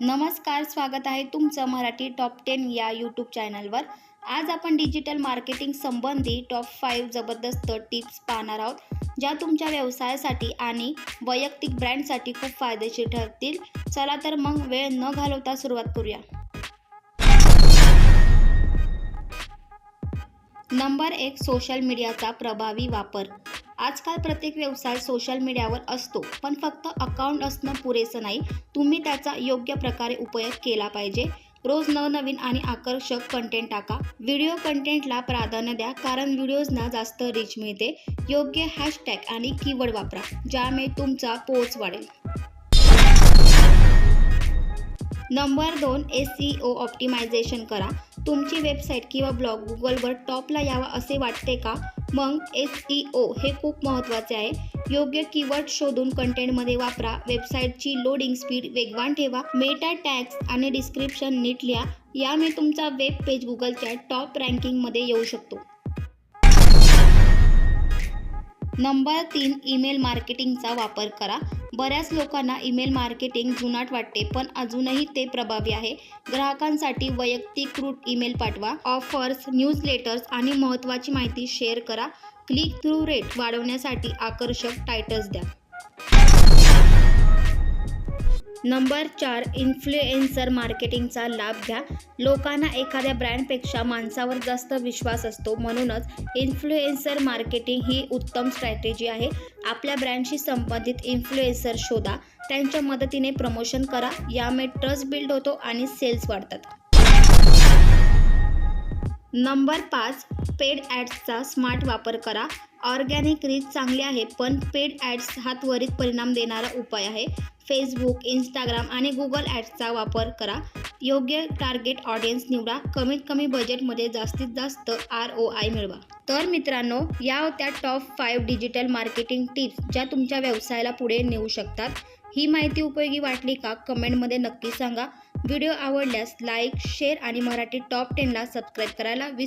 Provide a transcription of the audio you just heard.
नमस्कार स्वागत आहे तुमचं मराठी टॉप टेन या यूट्यूब चॅनलवर आज आपण डिजिटल मार्केटिंग संबंधी टॉप फाईव्ह जबरदस्त टिप्स पाहणार आहोत ज्या तुमच्या व्यवसायासाठी आणि वैयक्तिक ब्रँडसाठी खूप फायदेशीर ठरतील. चला तर मग वेळ न घालवता सुरुवात करूया. नंबर एक सोशल मीडियाचा प्रभावी वापर. आजकाल प्रत्येक व्यवसाय सोशल मीडियावर असतो. पण फक्त अकाउंट असणं पुरेसं नाही. तुम्ही त्याचा योग्य प्रकारे उपयोग केला पाहिजे. रोज नवनवीन आणि आकर्षक कंटेंट टाका. व्हिडिओ कंटेंटला प्राधान्य द्या कारण व्हिडिओजना जास्त रीच मिळते. योग्य हॅशटॅग आणि कीवर्ड वापरा ज्यामुळे तुमचा पोच वाढेल. नंबर दोन एस सी ओ ऑप्टिमायझेशन करा. तुमची वेबसाईट किंवा ब्लॉग गुगलवर टॉपला यावा असे वाटते का? मग एस ई ओ हे खूप महत्त्वाचे आहे. योग्य कीवर्ड शोधून कंटेंटमध्ये वापरा. वेबसाईटची लोडिंग स्पीड वेगवान ठेवा. मेटा टॅक्स आणि डिस्क्रिप्शन नीट लिहा. यामुळे तुमचा वेब पेज गुगलच्या टॉप रँकिंगमध्ये येऊ शकतो. नंबर तीन ईमेल मार्केटिंगचा वापर करा. बऱ्याच लोकांना ईमेल मार्केटिंग जुनाट वाटते पण अजूनही ते प्रभावी आहे. ग्राहकांसाठी वैयक्तिकृत ईमेल पाठवा. ऑफर्स न्यूजलेटर्स आणि महत्त्वाची माहिती शेअर करा. क्लिक थ्रू रेट वाढवण्यासाठी आकर्षक टायटल्स द्या. नंबर चार इन्फ्लुएन्सर मार्केटिंगचा लाभ घ्या. लोकांना एखाद्या ब्रँडपेक्षा माणसावर जास्त विश्वास असतो. म्हणूनच इन्फ्लुएन्सर मार्केटिंग ही उत्तम स्ट्रॅटेजी आहे. आपल्या ब्रँडशी संबंधित इन्फ्लुएन्सर शोधा. त्यांच्या मदतीने प्रमोशन करा. यामुळे ट्रस्ट बिल्ड होतो आणि सेल्स वाढतात. नंबर पाच पेड ॲड्सचा स्मार्ट वापर करा. ऑर्गॅनिक रीच चांगली आहे पण पेड ॲड्स हा त्वरित परिणाम देणारा उपाय आहे. फेसबुक इंस्टाग्राम आणि गुगल ॲड्सचा वापर करा. योग्य टार्गेट ऑडियन्स निवडा. कमीत कमी बजेटमध्ये जास्तीत जास्त आर ओ आय मिळवा. तर मित्रांनो या होत्या top five digital marketing tips ज्या तुमच्या व्यवसायाला पुढे नेऊ शकतात. ही माहिती उपयोगी वाटली का कमेंटमध्ये नक्की सांगा. व्हिडिओ आवडल्यास लाईक शेअर आणि मराठी टॉप टेनला सबस्क्राईब करायला वि